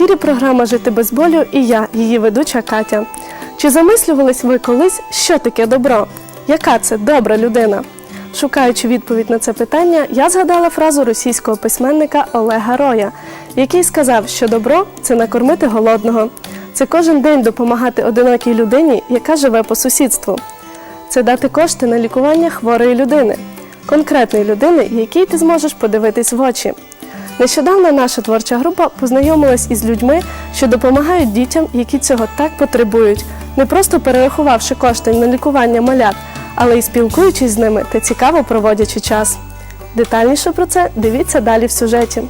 Ефірі програма Жити без болю і я, її ведуча Катя. Чи замислювались ви колись, що таке добро? Яка це добра людина? Шукаючи відповідь на це питання, я згадала фразу російського письменника Олега Роя, який сказав, що добро це накормити голодного, це кожен день допомагати одинокій людині, яка живе по сусідству. Це дати кошти на лікування хворої людини, конкретної людини, якій ти зможеш подивитись в очі. Нещодавно наша творча група познайомилась із людьми, що допомагають дітям, які цього так потребують, не просто перерахувавши кошти на лікування малят, але й спілкуючись з ними та цікаво проводячи час. Детальніше про це дивіться далі в сюжеті.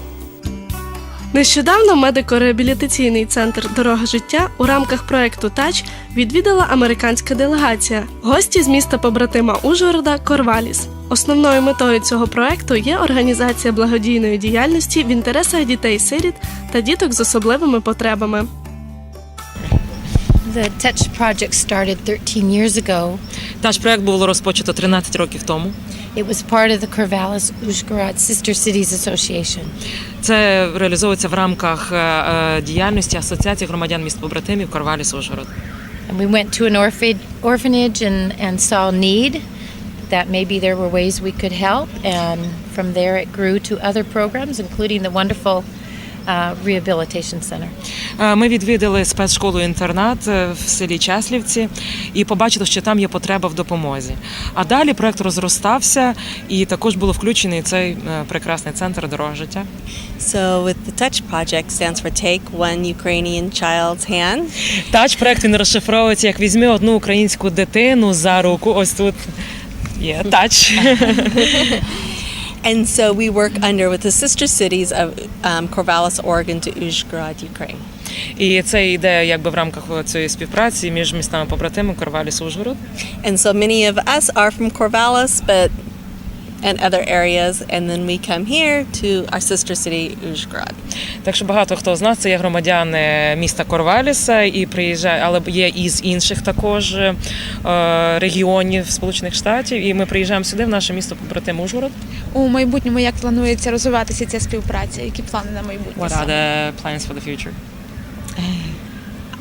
Нещодавно медико-реабілітаційний центр Дорога життя у рамках проекту Тач відвідала американська делегація, гості з міста побратима Ужгорода Корваліс. Основною метою цього проекту є організація благодійної діяльності в інтересах дітей-сиріт та діток з особливими потребами. The Touch project started 13 years ago. Наш проект було розпочато 13 років тому. It was part of the Corvallis Uzhgorod Sister Cities Association. Це реалізовується в рамках е, е, діяльності Асоціації громадян міст побратимів Корваліс Ужгород. And we went to an orphan- orphanage and, and saw need that maybe there were ways we could help. And from there, it grew to other programs, including the wonderful uh, rehabilitation center. Ми відвідали спецшколу-інтернат е, в селі Часлівці і побачили, що там є потреба в допомозі. А далі проект розростався і також було включений цей е, прекрасний центр дорога життя. So, with the Touch project stands for Take One Ukrainian Child's Hand. Тач проект він розшифровується як візьми одну українську дитину за руку. Ось тут є тач. And so we work under with the sister cities of um, Corvallis, Oregon to Uzhgorod, Ukraine. І це йде якби в рамках цієї співпраці між містами побратими Корваліс Ужгород. And so many of us are from Corvallis, but and other areas, and then we come here to our sister city, Uzhgorod. Так що багато хто з нас це є громадяни міста Корваліса і приїжджає, але є і з інших також е, регіонів Сполучених Штатів. І ми приїжджаємо сюди, в наше місто побратим Ужгород. У майбутньому як планується розвиватися ця співпраця? Які плани на майбутнє? What are the plans for the future?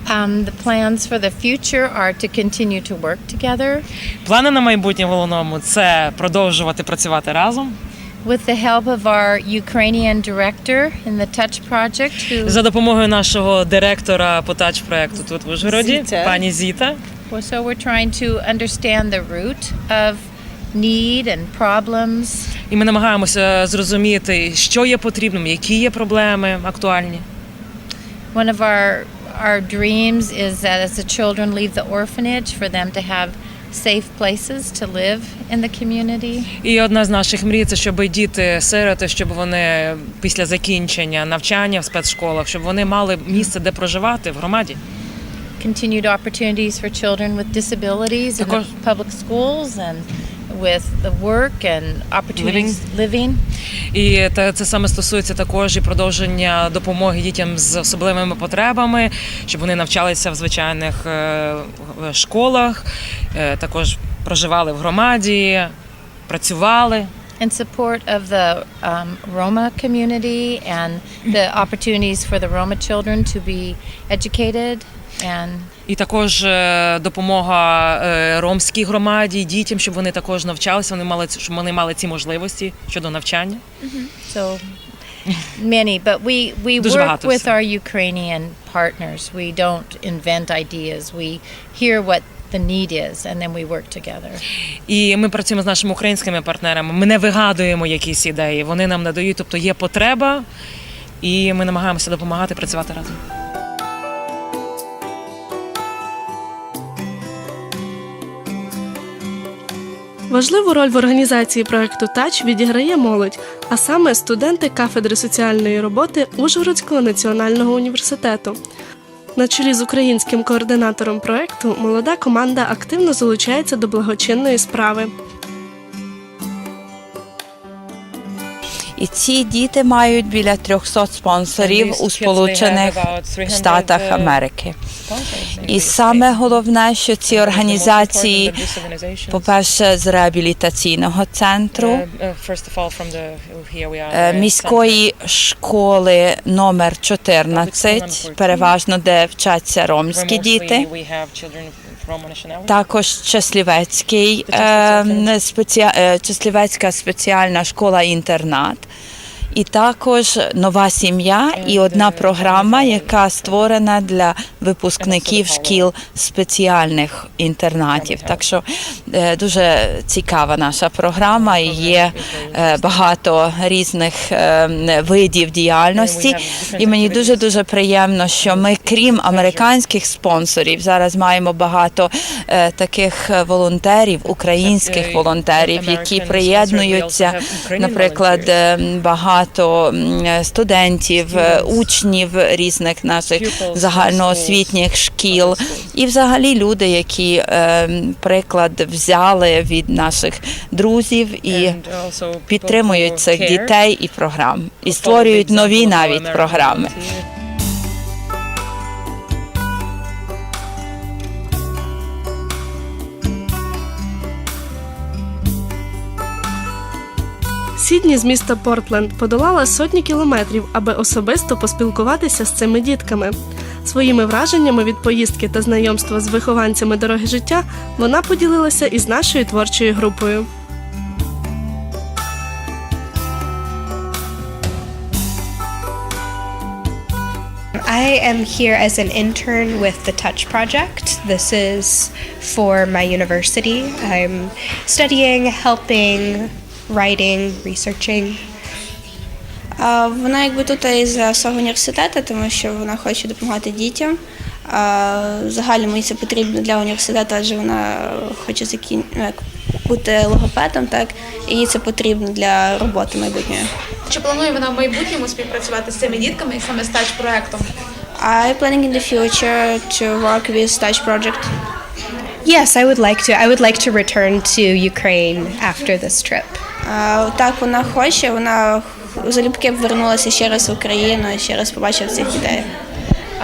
Um, the plans for the future are to continue to work together Плани на майбутнє в головному це продовжувати працювати разом with the help of our Ukrainian director in the Touch project, who за допомогою нашого директора по тач проекту тут в Ужгороді, Зіта. пані Зіта. Well, so we're trying to understand the root of need and problems, І ми намагаємося зрозуміти, що є потрібним, які є проблеми актуальні. One of our our dreams is that as the children leave the orphanage, for them to have safe places to live in the community. І одна з наших мрій це щоб діти сироти, щоб вони після закінчення навчання в спецшколах, щоб вони мали місце, де проживати в громаді. Continued opportunities for children with disabilities in the public schools and with the work and opportunities living. І те- це саме стосується також і продовження допомоги дітям з особливими потребами, щоб вони навчалися в звичайних е, школах, е, також проживали в громаді, працювали. And support of the um, Roma community and the opportunities for the Roma children to be educated І також е, допомога е, ромській громаді, дітям, щоб вони також навчалися, вони мали щоб вони мали ці можливості щодо навчання. so many. But we, we work with our Ukrainian partners. We don't invent ideas. We hear what the need is and then we work together. І ми працюємо з нашими українськими партнерами. Ми не вигадуємо якісь ідеї. Вони нам надають, тобто є потреба, і ми намагаємося допомагати працювати разом. Важливу роль в організації проекту Тач відіграє молодь, а саме студенти кафедри соціальної роботи Ужгородського національного університету. На чолі з українським координатором проекту молода команда активно залучається до благочинної справи. І ці діти мають біля 300 спонсорів у Сполучених 300, Штатах uh, Америки. І саме головне, що ці організації, по-перше, з реабілітаційного центру. uh, uh, are е, the міської школи номер 14, переважно де вчаться ромські діти. Також Часлівецький, Часлівецький е, спеці... Часлівецька спеціальна школа-інтернат. І також нова сім'я і одна програма, яка створена для випускників шкіл спеціальних інтернатів. Так що е, дуже цікава наша програма і є е, багато різних е, видів діяльності. І мені дуже дуже приємно, що ми, крім американських спонсорів, зараз маємо багато таких волонтерів, українських волонтерів, які приєднуються. Наприклад, е, багато студентів, е, учнів різних наших загальноосвітніх шкіл, і взагалі люди, які е, приклад взяли від наших друзів і підтримують цих дітей і програм, і створюють нові навіть програми. Сідні з міста Портленд подолала сотні кілометрів, аби особисто поспілкуватися з цими дітками. Своїми враженнями від поїздки та знайомства з вихованцями дороги життя вона поділилася із нашою творчою групою. I am here as an intern with the Touch Project. This is for my university. I'm studying, helping, writing, researching. А, Вона якби тут із свого університету, тому що вона хоче допомагати дітям. А, В загальному їй це потрібно для університету, адже вона хоче закін... ну, бути логопедом, так і їй це потрібно для роботи майбутньої. Чи планує вона в майбутньому співпрацювати з цими дітками і саме з тач проектом? I planning in the future to work with Touch Project. Yes, I would like to. I would like to return to Ukraine after this trip. А, Так, вона хоче, вона залюбки б вернулася ще раз в Україну, і ще раз побачила цих дітей.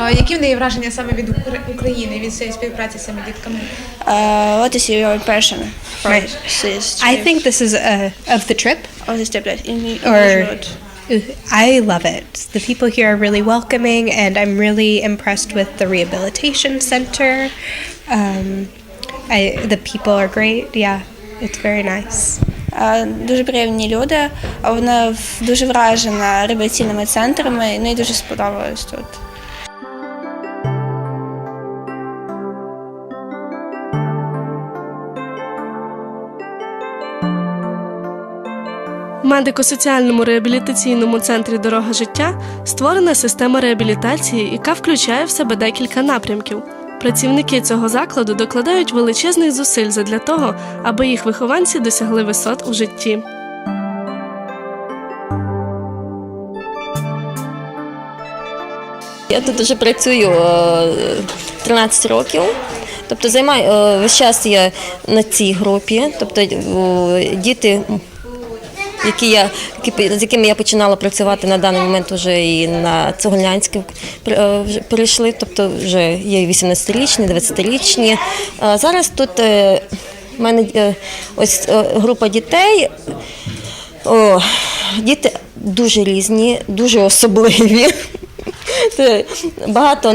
А які в неї враження саме від Укра- України, від цієї співпраці з цими дітками? Uh, what is your impression for Right. this I trip? think this is uh, of the trip. of this trip that in, in Or- road? I love it. The people here are really welcoming, and I'm really impressed with the rehabilitation center. Um, I, the people are great. Yeah, it's very nice. Дуже приємні люди. Вона дуже вражена реабілітаційними центрами, ну і дуже сподобалось тут. В медико-соціальному реабілітаційному центрі Дорога життя створена система реабілітації, яка включає в себе декілька напрямків. Працівники цього закладу докладають величезних зусиль задля того, аби їх вихованці досягли висот у житті. Я тут вже працюю е, 13 років. Тобто займаю е, весь час я на цій групі. Тобто е, діти, які я, які, з якими я починала працювати на даний момент, вже і на Цегольнянське прийшли вже перейшли. Тобто вже є 18-річні, 20-річні. Зараз тут у в мене е, ось е, група дітей. О, діти дуже різні, дуже особливі. Багато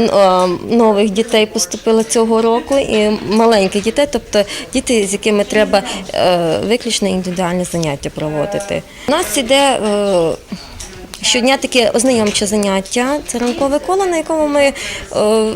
нових дітей поступило цього року і маленьких дітей, тобто діти, з якими треба е, виключно індивідуальні заняття проводити. У нас іде е, щодня таке ознайомче заняття. Це ранкове коло, на якому ми е,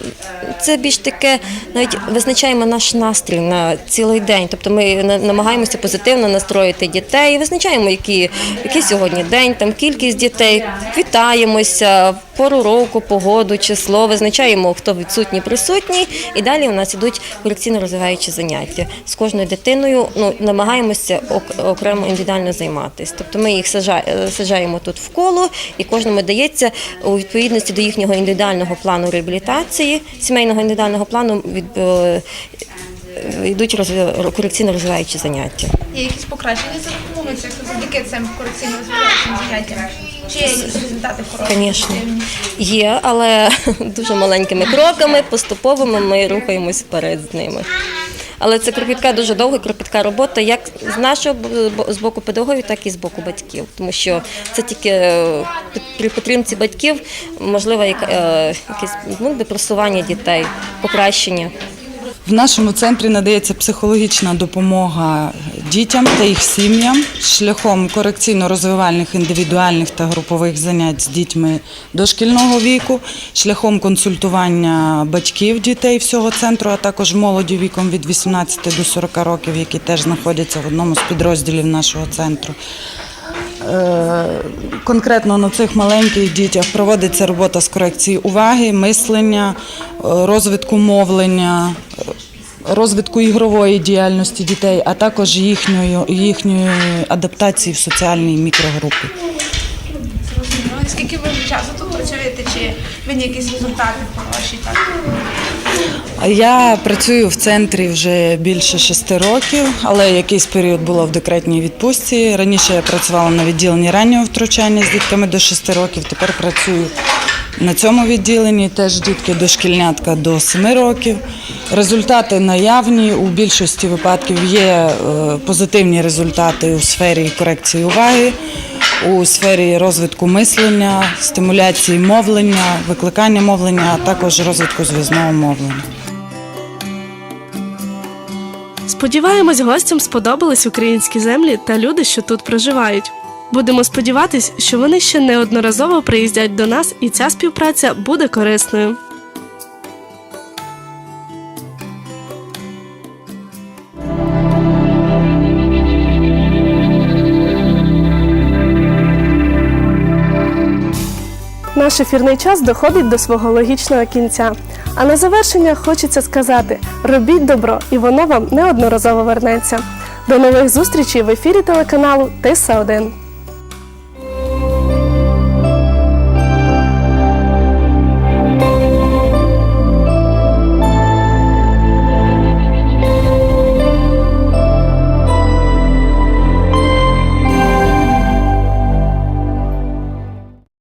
це більш таке навіть визначаємо наш настрій на цілий день. Тобто ми на- намагаємося позитивно настроїти дітей, визначаємо, які, який сьогодні день, там кількість дітей, вітаємося, пору року, погоду, число, визначаємо, хто відсутній, присутній, і далі у нас ідуть корекційно розвиваючі заняття. З кожною дитиною ну, намагаємося ок- окремо індивідуально займатися. Тобто ми їх е, тут в коло, і кожному дається у відповідності до їхнього індивідуального плану реабілітації, сімейного індивідуального плану від, е, йдуть корекційно розвиваючі заняття. Є якісь покращення за допомогою завдяки цим корекційно-розвиваючим заняттям? Чи є якісь результати хороші? Звісно, є, але дуже маленькими кроками, поступовими ми рухаємось вперед з ними. Але це кропітка дуже довга, кропітка робота, як з нашого з боку педагогів, так і з боку батьків. Тому що це тільки е, при підтримці батьків можливо е, якесь ну, просування дітей, покращення. В нашому центрі надається психологічна допомога дітям та їх сім'ям шляхом корекційно-розвивальних індивідуальних та групових занять з дітьми дошкільного віку, шляхом консультування батьків дітей всього центру, а також молоді віком від 18 до 40 років, які теж знаходяться в одному з підрозділів нашого центру. Е, Конкретно на цих маленьких дітях проводиться робота з корекції уваги, мислення, е, розвитку мовлення, е, розвитку ігрової діяльності дітей, а також їхньої, їхньої адаптації в соціальній мікрогрупі. Скільки ви часу тут працюєте? Чи ви якісь результати хороші? Я працюю в центрі вже більше шести років, але якийсь період була в декретній відпустці. Раніше я працювала на відділенні раннього втручання з дітками до шести років. Тепер працюю на цьому відділенні. Теж дітки дошкільнятка до 7 років. Результати наявні. У більшості випадків є е, позитивні результати у сфері корекції уваги. У сфері розвитку мислення, стимуляції мовлення, викликання мовлення, а також розвитку зв'язного мовлення. Сподіваємось, гостям сподобались українські землі та люди, що тут проживають. Будемо сподіватись, що вони ще неодноразово приїздять до нас, і ця співпраця буде корисною. Наш ефірний час доходить до свого логічного кінця. А на завершення хочеться сказати: робіть добро, і воно вам неодноразово вернеться. До нових зустрічей в ефірі телеканалу Тиса 1